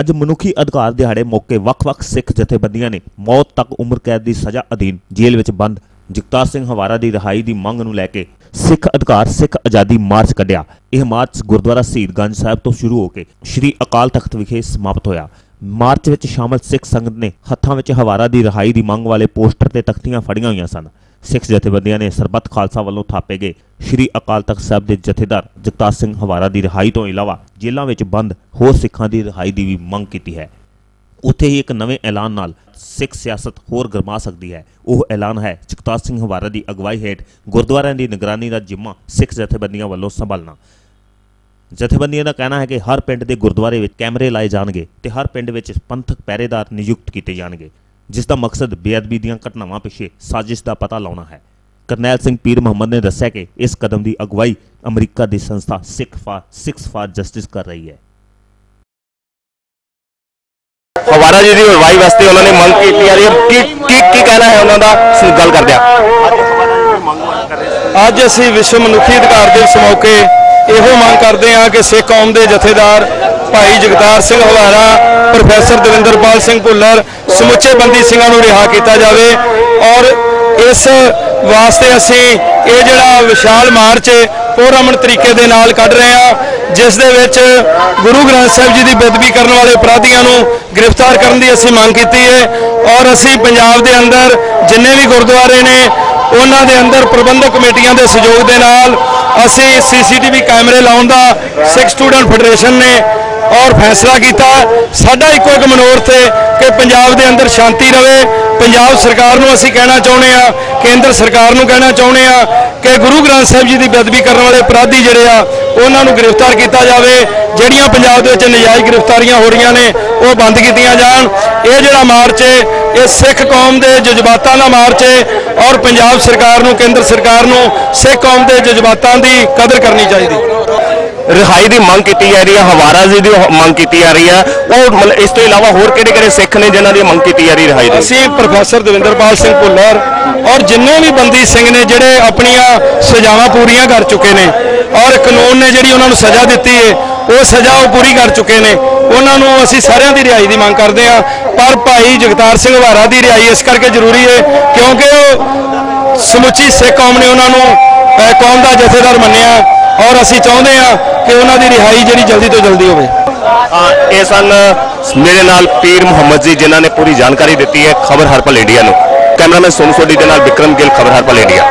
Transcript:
ਅੱਜ ਮਨੁੱਖੀ ਅਧਿਕਾਰ ਦਿਹਾੜੇ ਮੌਕੇ ਵੱਖ-ਵੱਖ ਸਿੱਖ ਜਥੇਬੰਦੀਆਂ ਨੇ ਮੌਤ ਤੱਕ ਉਮਰ ਕੈਦ ਦੀ ਸਜ਼ਾ ਅਧੀਨ ਜੇਲ੍ਹ ਵਿੱਚ ਬੰਦ ਜਗਤਾਰ ਸਿੰਘ ਹਵਾਰਾ ਦੀ ਰਿਹਾਈ ਦੀ ਮੰਗ ਨੂੰ ਲੈ ਕੇ ਸਿੱਖ ਅਧਿਕਾਰ, ਸਿੱਖ ਆਜ਼ਾਦੀ ਮਾਰਚ ਕੱਢਿਆ। ਇਹ ਮਾਰਚ ਗੁਰਦੁਆਰਾ ਸ਼ਹੀਦਗੰਜ ਸਾਹਿਬ ਤੋਂ ਸ਼ੁਰੂ ਹੋ ਕੇ ਸ੍ਰੀ ਅਕਾਲ ਤਖਤ ਵਿਖੇ ਸਮਾਪਤ ਹੋਇਆ। ਮਾਰਚ ਵਿੱਚ ਸ਼ਾਮਲ ਸਿੱਖ ਸੰਗਤ ਨੇ ਹੱਥਾਂ ਵਿੱਚ ਹਵਾਰਾ ਦੀ ਰਿਹਾਈ ਦੀ ਮੰਗ ਵਾਲੇ ਪੋਸਟਰ ਤੇ ਤਖਤੀਆਂ ਫੜੀਆਂ ਹੋਈਆਂ ਸਨ। ਸਿੱਖ ਜਥੇਬੰਦੀਆਂ ਨੇ ਸਰਬੱਤ ਖਾਲਸਾ ਵੱਲੋਂ ਥਾਪੇ ਗਏ ਸ੍ਰੀ ਅਕਾਲ ਤਖਤ ਸਾਹਿਬ ਦੇ ਜਥੇਦਾਰ ਜਗਤਾਰ ਸਿੰਘ ਹਵਾਰਾ ਦੀ ਰਿਹਾਈ ਤੋਂ ਇਲਾਵਾ ਜੇਲ੍ਹਾਂ ਵਿੱਚ ਬੰਦ ਹੋਰ ਸਿੱਖਾਂ ਦੀ ਰਿਹਾਈ ਦੀ ਵੀ ਮੰਗ ਕੀਤੀ ਹੈ। ਉੱਥੇ ਹੀ ਇੱਕ ਨਵੇਂ ਐਲਾਨ ਨਾਲ ਸਿੱਖ ਸਿਆਸਤ ਹੋਰ ਗਰਮਾ ਸਕਦੀ ਹੈ। ਉਹ ਐਲਾਨ ਹੈ ਜਗਤਾਰ ਸਿੰਘ ਹਵਾਰਾ ਦੀ ਅਗਵਾਈ ਹੇਠ ਗੁਰਦੁਆਰਿਆਂ ਦੀ ਨਿਗਰਾਨੀ ਦਾ ਜਿੰਮਾ ਸਿੱਖ ਜਥੇਬੰਦੀਆਂ ਵੱਲੋਂ ਸੰਭਾਲਣਾ। ਜਥੇਬੰਦੀਆਂ ਦਾ ਕਹਿਣਾ ਹੈ ਕਿ ਹਰ ਪਿੰਡ ਦੇ ਗੁਰਦੁਆਰੇ ਵਿੱਚ ਕੈਮਰੇ ਲਾਏ ਜਾਣਗੇ ਤੇ ਹਰ ਪਿੰਡ ਵਿੱਚ ਪੰਥਕ ਪਹਿਰੇਦਾਰ ਨਿਯੁਕਤ ਕੀਤੇ ਜਾਣਗੇ, ਜਿਸ ਦਾ ਮਕਸਦ ਬੇਅਦਬੀ ਦੀਆਂ ਘਟਨਾਵਾਂ ਪਿੱਛੇ ਸਾਜ਼ਿਸ਼ ਦਾ ਪਤਾ ਲਾਉਣਾ ਹੈ। ਕਰਨੈਲ ਸਿੰਘ ਪੀਰ ਮੁਹੰਮਦ ਨੇ ਦੱਸਿਆ ਕਿ ਇਸ ਕਦਮ ਦੀ ਅਗਵਾਈ ਅਮਰੀਕਾ ਦੀ ਸੰਸਥਾ Sikh for Sikhs for justice ਕਰ ਰਹੀ ਹੈ। ਫਵਾਰਾ ਜੀ ਦੀ ਅਗਵਾਈ ਵਾਸਤੇ ਉਹਨਾਂ ਨੇ ਮੰਗ ਕੀਤੀ ਆ ਰਹੀ ਹੈ। ਕੀ ਕੀ ਕੀ ਕਹਿਣਾ ਹੈ ਉਹਨਾਂ ਦਾ? ਸ- ਗੱਲ ਕਰਦੇ ਆ ਅੱਜ ਅਸੀਂ ਵਿਸ਼ਵ ਮਨੁੱਖੀ ਅਧਿਕਾਰ ਦਿਵਸ ਮੌਕੇ ਇਹੋ ਮੰਗ ਕਰਦੇ ਹਾਂ ਕਿ ਸਿੱਖ ਕੌਮ ਦੇ ਜਥੇਦਾਰ ਭਾਈ ਜਗਤਾਰ ਸਿੰਘ ਹਵਾਰਾ, ਪ੍ਰੋਫੈਸਰ ਦਵਿੰਦਰਪਾਲ ਸਿੰਘ ਭੁੱਲਰ ਸਮੁੱਚੇ ਬੰਦੀ ਸਿੰਘਾਂ ਨੂੰ ਰਿਹਾ ਕੀਤਾ ਜਾਵੇ ਔਰ ਇਸ ਵਾਸਤੇ ਅਸੀਂ ਇਹ ਜਿਹੜਾ ਵਿਸ਼ਾਲ ਮਾਰਚ ਪੂਰਮਨ ਤਰੀਕੇ ਦੇ ਨਾਲ ਕੱਢ ਰਹੇ ਹਾਂ, ਜਿਸ ਦੇ ਵਿੱਚ ਗੁਰੂ ਗ੍ਰੰਥ ਸਾਹਿਬ ਜੀ ਦੀ ਬੇਦਬੀ ਕਰਨ ਵਾਲੇ ਅਪਰਾਧੀਆਂ ਨੂੰ ਗ੍ਰਿਫਤਾਰ ਕਰਨ ਦੀ ਅਸੀਂ ਮੰਗ ਕੀਤੀ ਹੈ ਔਰ ਅਸੀਂ ਪੰਜਾਬ ਦੇ ਅੰਦਰ ਜਿੰਨੇ ਵੀ ਗੁਰਦੁਆਰੇ ਨੇ, ਉਹਨਾਂ ਦੇ ਅੰਦਰ ਪ੍ਰਬੰਧਕ ਕਮੇਟੀਆਂ ਦੇ ਸਹਿਯੋਗ ਦੇ ਨਾਲ ਅਸੀਂ ਸੀਸੀਟੀਵੀ ਕੈਮਰੇ ਲਾਉਣ ਦਾ ਸਿੱਖ ਸਟੂਡੈਂਟ ਫੈਡਰੇਸ਼ਨ ਨੇ ਔਰ ਫੈਸਲਾ ਕੀਤਾ, ਸਾਡਾ ਇੱਕੋ ਇੱਕ ਮਨੋਰਥ ਹੈ ਕਿ ਪੰਜਾਬ ਦੇ ਅੰਦਰ ਸ਼ਾਂਤੀ ਰਵੇ। ਪੰਜਾਬ ਸਰਕਾਰ ਨੂੰ ਅਸੀਂ ਕਹਿਣਾ ਚਾਹੁੰਦੇ ਆ ਕੇਂਦਰ ਸਰਕਾਰ ਨੂੰ ਕਹਿਣਾ ਚਾਹੁੰਦੇ ਆ ਕਿ ਗੁਰੂ ਗ੍ਰੰਥ ਸਾਹਿਬ ਜੀ ਦੀ ਬੇਅਦਬੀ ਕਰਨ ਵਾਲੇ ਅਪਰਾਧੀ ਜਿਹੜੇ ਆ, ਉਹਨਾਂ ਨੂੰ ਗ੍ਰਿਫਤਾਰ ਕੀਤਾ ਜਾਵੇ। ਜਿਹੜੀਆਂ ਪੰਜਾਬ ਦੇ ਵਿੱਚ ਨਜਾਇਜ਼ ਗ੍ਰਿਫਤਾਰੀਆਂ ਹੋ ਰਹੀਆਂ ਨੇ, ਉਹ ਬੰਦ ਕੀਤੀਆਂ ਜਾਣ। ਇਹ ਜਿਹੜਾ ਮਾਰਚ ਹੈ, ਇਹ ਸਿੱਖ ਕੌਮ ਦੇ ਜਜ਼ਬਾਤਾਂ ਦਾ ਮਾਰਚ ਹੈ ਔਰ ਪੰਜਾਬ ਸਰਕਾਰ ਨੂੰ, ਕੇਂਦਰ ਸਰਕਾਰ ਨੂੰ ਸਿੱਖ ਕੌਮ ਦੇ ਜਜ਼ਬਾਤਾਂ ਦੀ ਕਦਰ ਕਰਨੀ ਚਾਹੀਦੀ। ਰਿਹਾਈ ਦੀ ਮੰਗ ਕੀਤੀ ਜਾ ਰਹੀ ਹੈ, ਹਵਾਰਾ ਜੀ ਦੀ ਮੰਗ ਕੀਤੀ ਜਾ ਰਹੀ ਹੈ। ਉਹ ਮਤਲਬ ਇਸ ਤੋਂ ਇਲਾਵਾ ਹੋਰ ਕਿਹੜੇ ਕਿਹੜੇ ਸਿੱਖ ਨੇ ਜਿਨ੍ਹਾਂ ਦੀ ਮੰਗ ਕੀਤੀ ਜਾ ਰਹੀ ਰਿਹਾਈ ਦੀ? ਅਸੀਂ ਪ੍ਰੋਫੈਸਰ ਦਵਿੰਦਰਪਾਲ ਸਿੰਘ ਭੁੱਲਰ ਔਰ ਜਿੰਨੇ ਵੀ ਬੰਦੀ ਸਿੰਘ ਨੇ ਜਿਹੜੇ ਆਪਣੀਆਂ ਸਜ਼ਾਵਾਂ ਪੂਰੀਆਂ ਕਰ ਚੁੱਕੇ ਨੇ ਔਰ ਕਾਨੂੰਨ ਨੇ ਜਿਹੜੀ ਉਹਨਾਂ ਨੂੰ ਸਜ਼ਾ ਦਿੱਤੀ ਹੈ ਉਹ ਸਜ਼ਾ ਉਹ ਪੂਰੀ ਕਰ ਚੁੱਕੇ ਨੇ। ਉਹਨਾਂ ਨੂੰ ਅਸੀਂ ਸਾਰਿਆਂ ਦੀ ਰਿਹਾਈ ਦੀ ਮੰਗ ਕਰਦੇ ਹਾਂ। ਪਰ ਭਾਈ ਜਗਤਾਰ ਸਿੰਘ ਹਵਾਰਾ ਦੀ ਰਿਹਾਈ ਇਸ ਕਰਕੇ ਜ਼ਰੂਰੀ ਹੈ ਕਿਉਂਕਿ ਉਹ ਸਮੁੱਚੀ ਸਿੱਖ ਕੌਮ ਨੇ ਉਹਨਾਂ ਨੂੰ ਕੌਮ ਦਾ ਜਥੇਦਾਰ ਮੰਨਿਆ। ਔਰ ਅਸੀਂ ਚਾਹੁੰਦੇ ਹਾਂ ਕਿ ਉਹਨਾਂ ਦੀ ਰਿਹਾਈ ਜਿਹੜੀ ਜਲਦੀ ਤੋਂ ਜਲਦੀ ਹੋਵੇ। ਇਹ ਸਨ ਮੇਰੇ ਨਾਲ ਪੀਰ ਮੁਹੰਮਦ ਜੀ, ਜਿਨ੍ਹਾਂ ਨੇ ਪੂਰੀ ਜਾਣਕਾਰੀ ਦਿੱਤੀ ਹੈ ਖਬਰ ਹਰਪਲ ਇੰਡੀਆ ਨੂੰ। ਕੈਮਰਾਮੈਨ ਸੋਨੂ ਸੋਢੀ ਦੇ ਨਾਲ ਵਿਕਰਮ ਗਿੱਲ, ਖਬਰ ਹਰਪਲ ਇੰਡੀਆ।